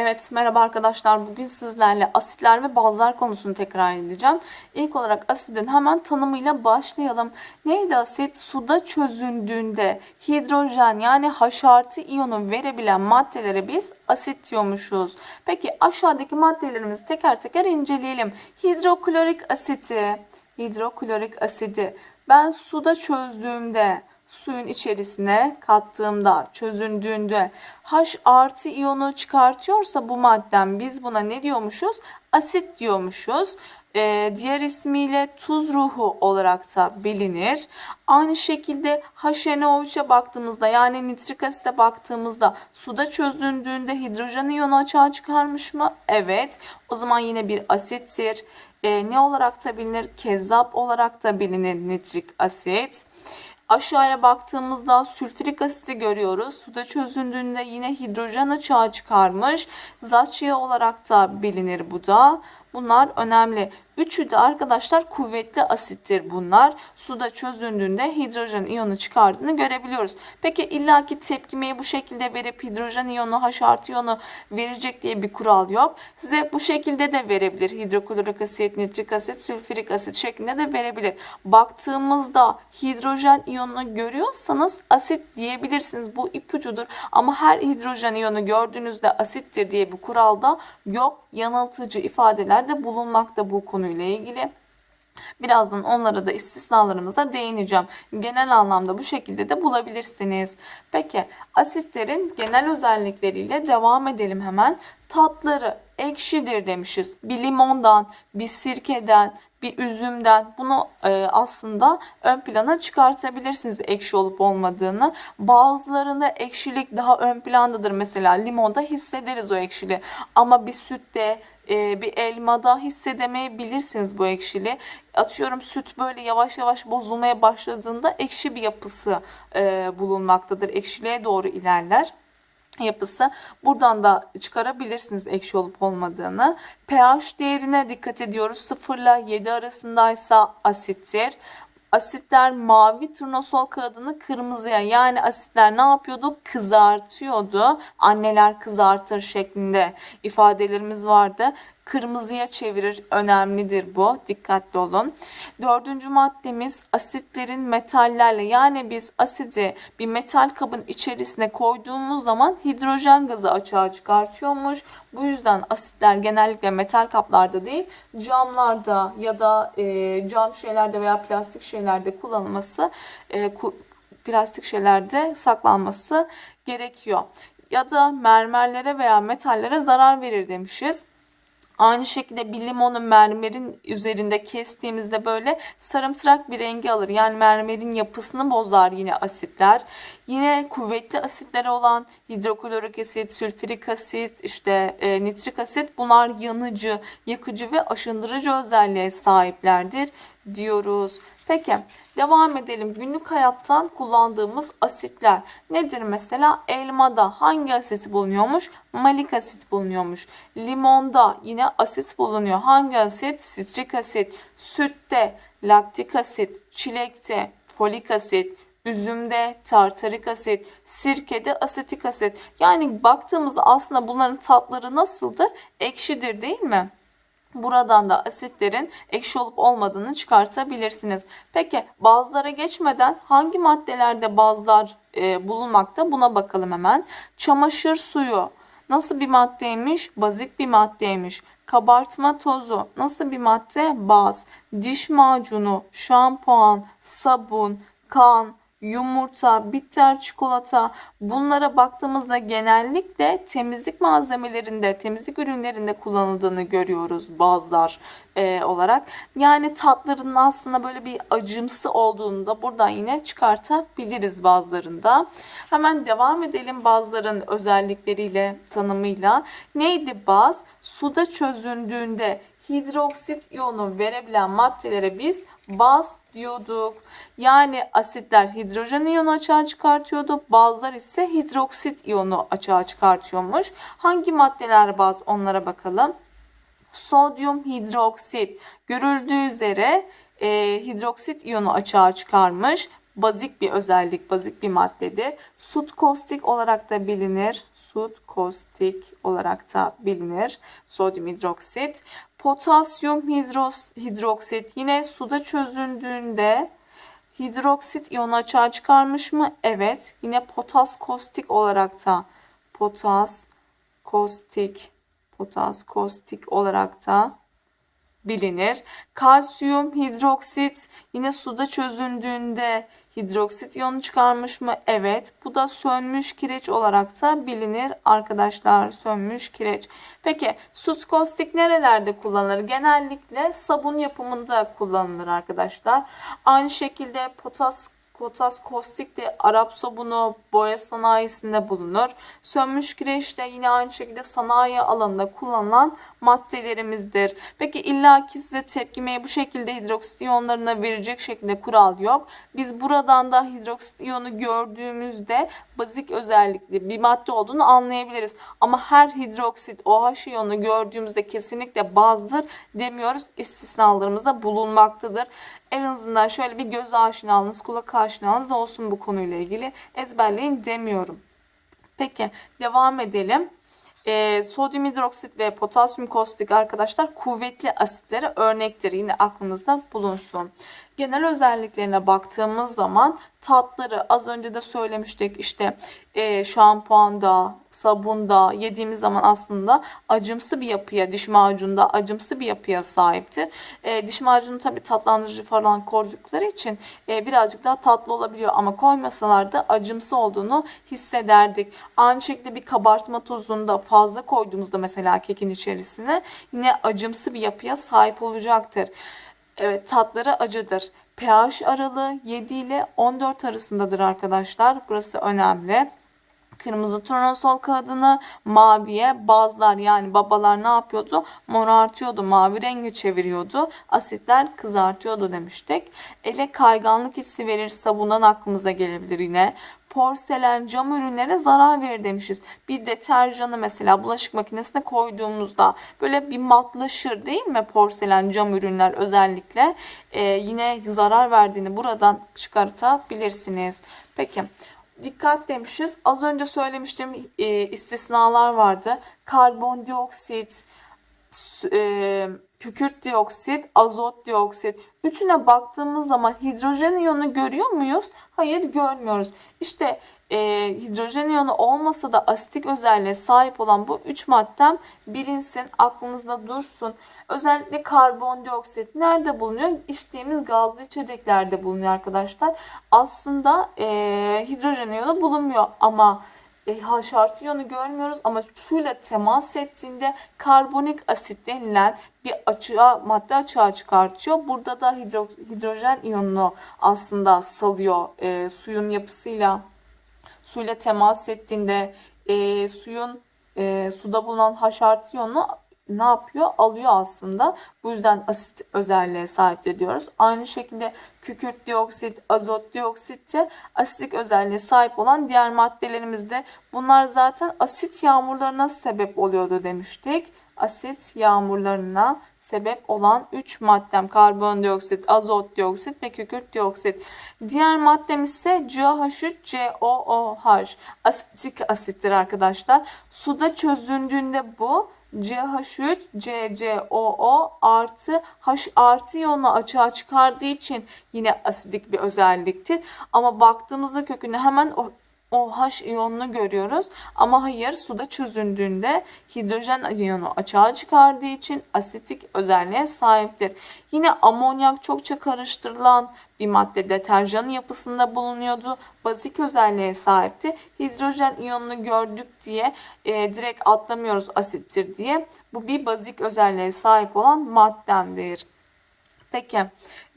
Evet, merhaba arkadaşlar. Bugün sizlerle asitler ve bazlar konusunu tekrar edeceğim. İlk olarak asidin hemen tanımıyla başlayalım. Neydi asit? Suda çözündüğünde hidrojen yani H artı iyonu verebilen maddelere biz asit diyormuşuz. Peki aşağıdaki maddelerimizi teker teker inceleyelim. Hidroklorik asiti, hidroklorik asidi ben suda çözdüğümde suyun içerisine kattığımda, çözündüğünde H artı iyonu çıkartıyorsa bu madden biz buna ne diyormuşuz? Asit diyormuşuz. Ee, diğer ismiyle tuz ruhu olarak da bilinir. Aynı şekilde HNO3'e baktığımızda yani nitrik asite baktığımızda suda çözündüğünde hidrojen iyonu açığa çıkarmış mı? Evet. O zaman yine bir asittir. Ee, ne olarak da bilinir? Kezzap olarak da bilinir nitrik asit. Aşağıya baktığımızda sülfürik asiti görüyoruz. Suda çözündüğünde yine hidrojen açığa çıkarmış. Zatçıya olarak da bilinir bu da. Bunlar önemli. Üçü de arkadaşlar kuvvetli asittir bunlar. Suda çözündüğünde hidrojen iyonu çıkardığını görebiliyoruz. Peki illaki tepkimeyi bu şekilde verip hidrojen iyonu H artı iyonu verecek diye bir kural yok. Size bu şekilde de verebilir. Hidroklorik asit, nitrik asit, sülfürik asit şeklinde de verebilir. Baktığımızda hidrojen iyonunu görüyorsanız asit diyebilirsiniz. Bu ipucudur. Ama her hidrojen iyonu gördüğünüzde asittir diye bir kuralda yok. Yanıltıcı ifadeler de bulunmakta bu konuyla ilgili. Birazdan onlara da istisnalarımıza değineceğim. Genel anlamda bu şekilde de bulabilirsiniz. Peki asitlerin genel özellikleriyle devam edelim hemen. Tatları ekşidir demişiz. Bir limondan, bir sirkeden, bir üzümden bunu e, aslında ön plana çıkartabilirsiniz ekşi olup olmadığını. Bazılarında ekşilik daha ön plandadır. Mesela limonda hissederiz o ekşiliği ama bir sütte e, bir elmada hissedemeyebilirsiniz bu ekşili. Atıyorum süt böyle yavaş yavaş bozulmaya başladığında ekşi bir yapısı e, bulunmaktadır. Ekşiliğe doğru ilerler yapısı. Buradan da çıkarabilirsiniz ekşi olup olmadığını. pH değerine dikkat ediyoruz. 0 ile 7 arasındaysa asittir. Asitler mavi turnusol kağıdını kırmızıya yani asitler ne yapıyordu? Kızartıyordu. Anneler kızartır şeklinde ifadelerimiz vardı kırmızıya çevirir. Önemlidir bu. Dikkatli olun. Dördüncü maddemiz asitlerin metallerle yani biz asidi bir metal kabın içerisine koyduğumuz zaman hidrojen gazı açığa çıkartıyormuş. Bu yüzden asitler genellikle metal kaplarda değil camlarda ya da e, cam şeylerde veya plastik şeylerde kullanılması e, ku, plastik şeylerde saklanması gerekiyor. Ya da mermerlere veya metallere zarar verir demişiz. Aynı şekilde bir limonu mermerin üzerinde kestiğimizde böyle sarımtırak bir rengi alır. Yani mermerin yapısını bozar yine asitler. Yine kuvvetli asitleri olan hidroklorik asit, sülfürik asit, işte e, nitrik asit bunlar yanıcı, yakıcı ve aşındırıcı özelliğe sahiplerdir diyoruz. Peki devam edelim. Günlük hayattan kullandığımız asitler nedir mesela? Elmada hangi asit bulunuyormuş? Malik asit bulunuyormuş. Limonda yine asit bulunuyor. Hangi asit? Sitrik asit. Sütte laktik asit. Çilekte folik asit üzümde tartarik asit, sirkede asetik asit. Yani baktığımızda aslında bunların tatları nasıldır? Ekşidir değil mi? Buradan da asitlerin ekşi olup olmadığını çıkartabilirsiniz. Peki bazılara geçmeden hangi maddelerde bazlar e, bulunmakta buna bakalım hemen. Çamaşır suyu nasıl bir maddeymiş? Bazik bir maddeymiş. Kabartma tozu nasıl bir madde? Baz. Diş macunu, şampuan, sabun, kan, yumurta, bitter çikolata bunlara baktığımızda genellikle temizlik malzemelerinde, temizlik ürünlerinde kullanıldığını görüyoruz bazılar e, olarak. Yani tatlarının aslında böyle bir acımsı olduğunu da buradan yine çıkartabiliriz bazılarında. Hemen devam edelim bazıların özellikleriyle, tanımıyla. Neydi baz? Suda çözündüğünde hidroksit iyonu verebilen maddelere biz baz diyorduk. Yani asitler hidrojen iyonu açığa çıkartıyordu. Bazılar ise hidroksit iyonu açığa çıkartıyormuş. Hangi maddeler baz onlara bakalım. Sodyum hidroksit görüldüğü üzere e, hidroksit iyonu açığa çıkarmış. Bazik bir özellik, bazik bir maddedir. Sut kostik olarak da bilinir. Sut kostik olarak da bilinir. Sodyum hidroksit. Potasyum hidroksit yine suda çözüldüğünde hidroksit iyonu açığa çıkarmış mı? Evet. Yine potas kostik olarak da potas kostik potas kostik olarak da bilinir. Kalsiyum hidroksit yine suda çözüldüğünde hidroksit iyonu çıkarmış mı? Evet. Bu da sönmüş kireç olarak da bilinir arkadaşlar. Sönmüş kireç. Peki sut kostik nerelerde kullanılır? Genellikle sabun yapımında kullanılır arkadaşlar. Aynı şekilde potas Potas kostik de Arap sabunu boya sanayisinde bulunur. Sönmüş kireç de yine aynı şekilde sanayi alanında kullanılan maddelerimizdir. Peki illaki size tepkimeyi bu şekilde hidroksit iyonlarına verecek şekilde kural yok. Biz buradan da hidroksit iyonu gördüğümüzde bazik özellikli bir madde olduğunu anlayabiliriz. Ama her hidroksit OH iyonu gördüğümüzde kesinlikle bazdır demiyoruz. İstisnalarımız da bulunmaktadır. En azından şöyle bir göz aşinalığınız, kulak aşinalığınız olsun bu konuyla ilgili. Ezberleyin demiyorum. Peki devam edelim. Ee, sodyum hidroksit ve potasyum kostik arkadaşlar kuvvetli asitlere örnektir. Yine aklınızda bulunsun. Genel özelliklerine baktığımız zaman tatları az önce de söylemiştik işte e, şampuanda, sabunda yediğimiz zaman aslında acımsı bir yapıya, diş macununda acımsı bir yapıya sahiptir. E, diş macunu tabi tatlandırıcı falan koydukları için e, birazcık daha tatlı olabiliyor ama koymasalar da acımsı olduğunu hissederdik. Aynı şekilde bir kabartma tozunda fazla koyduğumuzda mesela kekin içerisine yine acımsı bir yapıya sahip olacaktır. Evet tatları acıdır. pH aralığı 7 ile 14 arasındadır arkadaşlar. Burası önemli. Kırmızı turnusol kağıdını maviye bazlar yani babalar ne yapıyordu? Morartıyordu, mavi rengi çeviriyordu. Asitler kızartıyordu demiştik. Ele kayganlık hissi verir sabundan aklımıza gelebilir yine porselen, cam ürünlere zarar verir demişiz. Bir deterjanı mesela bulaşık makinesine koyduğumuzda böyle bir matlaşır değil mi porselen, cam ürünler özellikle. Ee, yine zarar verdiğini buradan çıkartabilirsiniz. Peki dikkat demişiz. Az önce söylemiştim e, istisnalar vardı. Karbondioksit, e, kükürt dioksit, azot dioksit. Üçüne baktığımız zaman hidrojen iyonu görüyor muyuz? Hayır görmüyoruz. İşte e, hidrojen iyonu olmasa da asitik özelliğe sahip olan bu üç maddem bilinsin, aklınızda dursun. Özellikle karbondioksit nerede bulunuyor? İçtiğimiz gazlı içeceklerde bulunuyor arkadaşlar. Aslında e, hidrojen iyonu bulunmuyor ama e, H artı iyonu görmüyoruz ama suyla temas ettiğinde karbonik asit denilen bir açığa madde açığa çıkartıyor. Burada da hidro, hidrojen iyonunu aslında salıyor e, suyun yapısıyla suyla temas ettiğinde e, suyun e, suda bulunan H artı iyonunu ne yapıyor? Alıyor aslında. Bu yüzden asit özelliğe sahip diyoruz. Aynı şekilde kükürt dioksit, azot dioksit de asitik özelliğe sahip olan diğer maddelerimizde. Bunlar zaten asit yağmurlarına sebep oluyordu demiştik. Asit yağmurlarına sebep olan 3 maddem karbondioksit, azot dioksit ve kükürt dioksit. Diğer maddemiz ise CH3COOH. Asitik asittir arkadaşlar. Suda çözüldüğünde bu CH3 CCOO artı H artı iyonu açığa çıkardığı için yine asidik bir özelliktir. Ama baktığımızda kökünü hemen OH iyonunu görüyoruz. Ama hayır suda çözüldüğünde hidrojen iyonu açığa çıkardığı için asitik özelliğe sahiptir. Yine amonyak çokça karıştırılan bir madde deterjan yapısında bulunuyordu. Bazik özelliğe sahipti. Hidrojen iyonunu gördük diye e, direkt atlamıyoruz asittir diye. Bu bir bazik özelliğe sahip olan maddemdir. Peki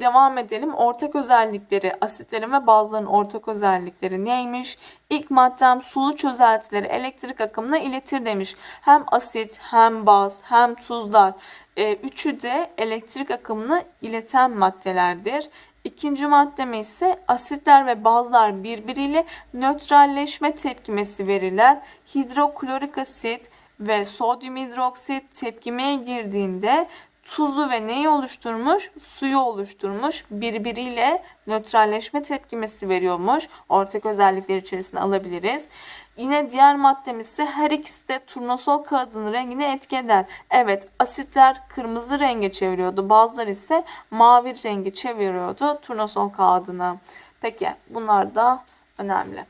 devam edelim. Ortak özellikleri, asitlerin ve bazılarının ortak özellikleri neymiş? İlk maddem sulu çözeltileri elektrik akımına iletir demiş. Hem asit hem baz hem tuzlar e, üçü de elektrik akımını ileten maddelerdir. İkinci maddeme ise asitler ve bazlar birbiriyle nötralleşme tepkimesi verirler. Hidroklorik asit ve sodyum hidroksit tepkimeye girdiğinde tuzu ve neyi oluşturmuş? Suyu oluşturmuş. Birbiriyle nötralleşme tepkimesi veriyormuş. Ortak özellikler içerisine alabiliriz. Yine diğer maddemiz ise her ikisi de turnusol kağıdının rengini etki eder. Evet asitler kırmızı renge çeviriyordu. Bazıları ise mavi rengi çeviriyordu turnusol kağıdını. Peki bunlar da önemli.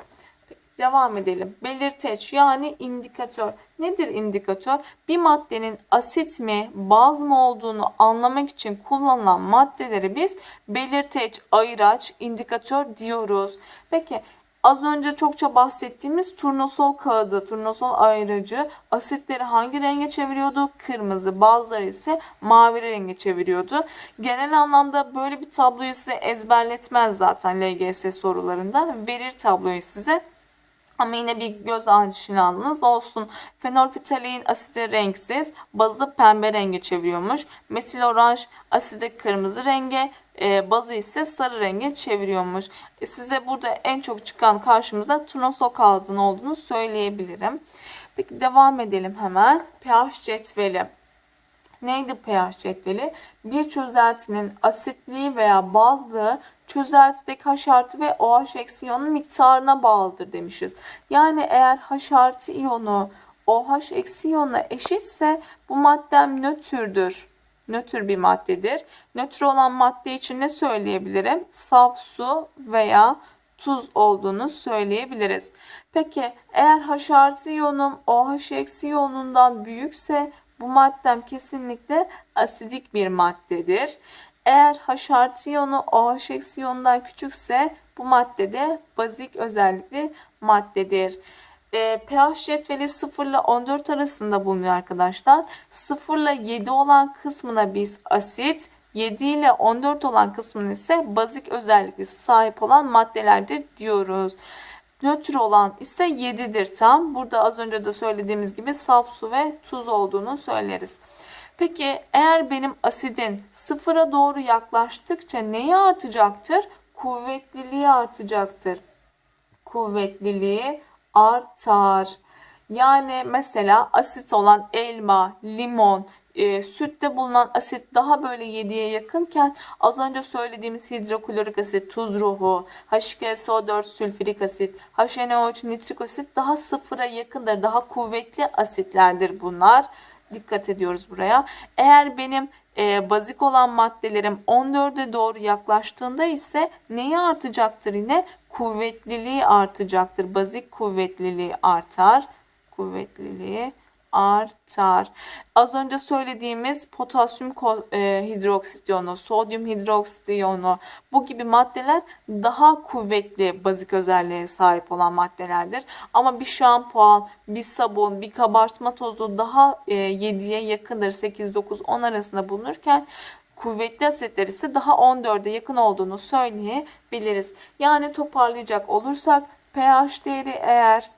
Devam edelim. Belirteç yani indikatör. Nedir indikatör? Bir maddenin asit mi, baz mı olduğunu anlamak için kullanılan maddeleri biz belirteç, ayıraç, indikatör diyoruz. Peki az önce çokça bahsettiğimiz turnusol kağıdı, turnusol ayırıcı asitleri hangi renge çeviriyordu? Kırmızı. Bazıları ise mavi renge çeviriyordu. Genel anlamda böyle bir tabloyu size ezberletmez zaten LGS sorularında. Verir tabloyu size. Ama yine bir göz aşinalığınız olsun. Fenolfitalein asidi renksiz, bazı pembe renge çeviriyormuş. Metil oranj asidi kırmızı renge, e, bazı ise sarı renge çeviriyormuş. E, size burada en çok çıkan karşımıza turnusol kağıdının olduğunu söyleyebilirim. Peki devam edelim hemen. pH cetveli. Neydi pH cetveli? Bir çözeltinin asitliği veya bazlığı çözeltideki H artı ve OH eksi miktarına bağlıdır demişiz. Yani eğer H artı iyonu OH eksi iyonuna eşitse bu maddem nötrdür. Nötr bir maddedir. Nötr olan madde için ne söyleyebilirim? Saf su veya tuz olduğunu söyleyebiliriz. Peki eğer H artı iyonum OH eksi iyonundan büyükse bu maddem kesinlikle asidik bir maddedir. Eğer H artı iyonu OH eksi iyonundan küçükse bu madde de bazik özellikli maddedir. E, pH cetveli 0 ile 14 arasında bulunuyor arkadaşlar. 0 ile 7 olan kısmına biz asit, 7 ile 14 olan kısmına ise bazik özellikli sahip olan maddelerdir diyoruz. Nötr olan ise 7'dir tam. Burada az önce de söylediğimiz gibi saf su ve tuz olduğunu söyleriz. Peki eğer benim asidin sıfıra doğru yaklaştıkça neyi artacaktır? Kuvvetliliği artacaktır. Kuvvetliliği artar. Yani mesela asit olan elma, limon, e, sütte bulunan asit daha böyle 7'ye yakınken az önce söylediğimiz hidroklorik asit, tuz ruhu, H2SO4 sülfürik asit, HNO3 nitrik asit daha sıfıra yakındır. Daha kuvvetli asitlerdir bunlar. Dikkat ediyoruz buraya. Eğer benim e, bazik olan maddelerim 14'e doğru yaklaştığında ise neyi artacaktır yine? Kuvvetliliği artacaktır. Bazik kuvvetliliği artar. Kuvvetliliği artar. Az önce söylediğimiz potasyum e, hidroksit iyonu, sodyum hidroksit iyonu bu gibi maddeler daha kuvvetli bazik özelliğe sahip olan maddelerdir. Ama bir şampuan, bir sabun, bir kabartma tozu daha e, 7'ye yakındır. 8, 9, 10 arasında bulunurken kuvvetli asitler ise daha 14'e yakın olduğunu söyleyebiliriz. Yani toparlayacak olursak pH değeri eğer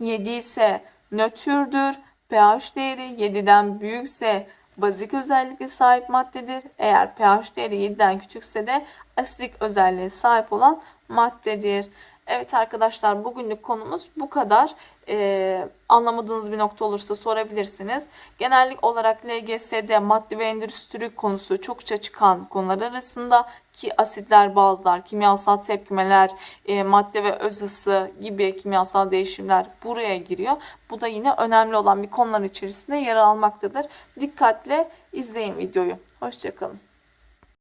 7 ise nötrdür pH değeri 7'den büyükse bazik özellikle sahip maddedir. Eğer pH değeri 7'den küçükse de asidik özelliğe sahip olan maddedir. Evet arkadaşlar bugünlük konumuz bu kadar. Ee, anlamadığınız bir nokta olursa sorabilirsiniz. Genellik olarak LGS'de madde ve endüstri konusu çokça çıkan konular arasında ki asitler, bazlar, kimyasal tepkimeler, e, madde ve öz ısı gibi kimyasal değişimler buraya giriyor. Bu da yine önemli olan bir konular içerisinde yer almaktadır. Dikkatle izleyin videoyu. Hoşçakalın.